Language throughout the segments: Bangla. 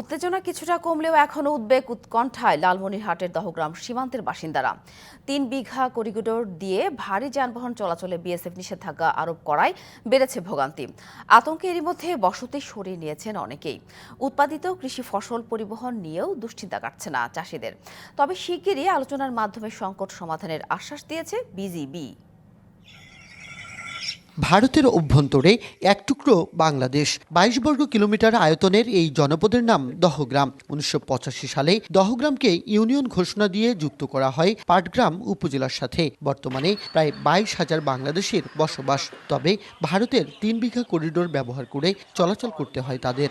উত্তেজনা কিছুটা কমলেও এখনও উদ্বেগ উৎকণ্ঠায় লালমনিরহাটের দহগ্রাম সীমান্তের বাসিন্দারা। তিন বিঘা করিডোর দিয়ে ভারী যানবাহন চলাচলে বিএসএফ নিষেধাজ্ঞা আরোপ করায় বেড়েছে ভোগান্তি। আতঙ্কে এরই মধ্যে বসতি সরিয়ে নিয়েছেন অনেকেই। উৎপাদিত কৃষি ফসল পরিবহন নিয়েও দুশ্চিন্তা কাটছে না চাষিদের। তবে শিগগিরই আলোচনার মাধ্যমে সংকট সমাধানের আশ্বাস দিয়েছে বিজিবি। ভারতের অভ্যন্তরে এক টুকরো বাংলাদেশ বাইশ বর্গ কিলোমিটার আয়তনের এই জনপদের নাম দহগ্রাম। উনিশশো পঁচাশি সালে দহগ্রামকে ইউনিয়ন ঘোষণা দিয়ে যুক্ত করা হয় পাটগ্রাম উপজেলার সাথে। বর্তমানে প্রায় বাইশ হাজার বাংলাদেশের বসবাস। তবে ভারতের তিন বিঘা করিডোর ব্যবহার করে চলাচল করতে হয় তাদের।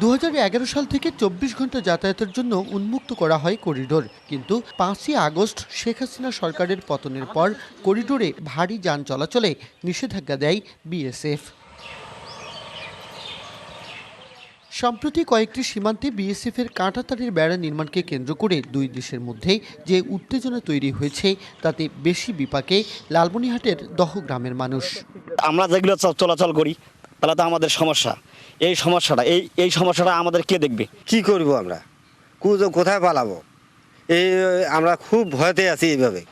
দু হাজার এগারো সাল থেকে চব্বিশ ঘণ্টা যাতায়াতের জন্য উন্মুক্ত করা হয় করিডোর। কিন্তু পাঁচই আগস্ট শেখ হাসিনা সরকারের পতনের পর করিডোরে ভারী যান চলাচলে নিষেধাজ্ঞা দেয় বিএসএফ। সম্প্রতি কয়েকটি সীমান্তে বিএসএফ এর কাঁটাতারের বেড়া নির্মাণকে কেন্দ্র করে দুই দেশের মধ্যে যে উত্তেজনা তৈরি হয়েছে, তাতে বেশি বিপাকে লালমনিহাটের দহ গ্রামের মানুষ। আমরা যেগুলো চলাচল করি তাহলে তো আমাদের সমস্যা। এই সমস্যাটা এই এই সমস্যাটা আমাদের কে দেখবে? কি করব আমরা? কুজো কোথায় পালাবো? এই আমরা খুব ভয়তে আছি এইভাবে।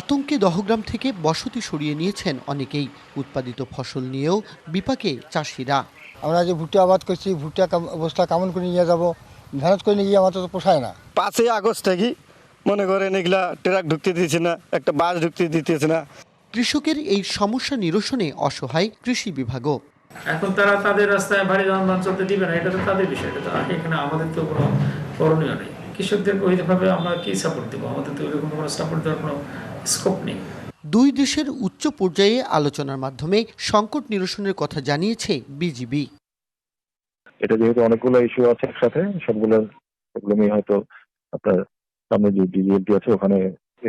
আতঙ্কে দহগ্রাম থেকে বসতি সরিয়ে নিয়েছেন অনেকেই। উৎপাদিত ফসল নিয়েও বিপাকে চাষিরা। আমরা যে ভুট্টা আবাদ করছি ভুট্টা অবস্থা কেমন করে নিয়ে যাব। মেহনত করে নিয়ে গিয়ে আমাদের তো পোষায় না। পাঁচই আগস্ট থেকে মনে করেন এগুলা ট্রাক ঢুকতে দিচ্ছে না একটা বাস ঢুকতে দিতেছে না। কৃষকের এই সমস্যা নিরসনে অসহায় কৃষি বিভাগও। এখন তারা তাদের রাস্তায় ভারী যানবাহন চলতে দিবে না এটা তো তাদের বিষয় এটা তো এখানে আমাদের তো কোনো করণীয় নেই। কৃষকদেরকে ওইভাবে আমরা কি সাপোর্ট দেবো? আমাদের তো ওইরকম কোনো সাপোর্ট দেওয়ার কোনো স্কোপ নেই। দুই দেশের উচ্চ পর্যায়ে আলোচনার মাধ্যমে সংকট নিরসনের কথা জানিয়েছে বিজিবি। এটা যেহেতু অনেকগুলো ইস্যু আছে একসাথে সবগুলো প্রবলেম হয়তো আপনার সামনে যে ডিজিএলটি আছে, ওখানে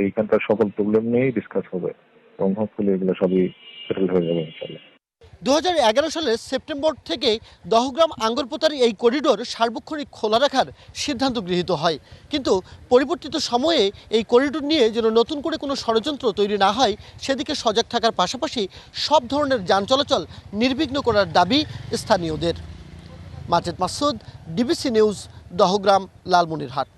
এইখানকার সকল প্রবলেম নিয়েই ডিসকাস হবে। এবং হোপফুলি এগুলো সবই সেটেল হয়ে যাবে ইনশাল্লাহ দু সালের সেপ্টেম্বর থেকে দহগ্রাম আঙ্গরপোতার এই করিডোর সার্বক্ষণিক খোলা রাখার সিদ্ধান্ত গৃহীত হয়। কিন্তু পরিবর্তিত সময়ে এই করিডোর নিয়ে যেন নতুন করে কোনো ষড়যন্ত্র তৈরি না হয়, সেদিকে সজাগ থাকার পাশাপাশি সব ধরনের যান চলাচল নির্বিঘ্ন করার দাবি স্থানীয়দের। Majed Masud DBC news Dahagram, Lalmonirhat.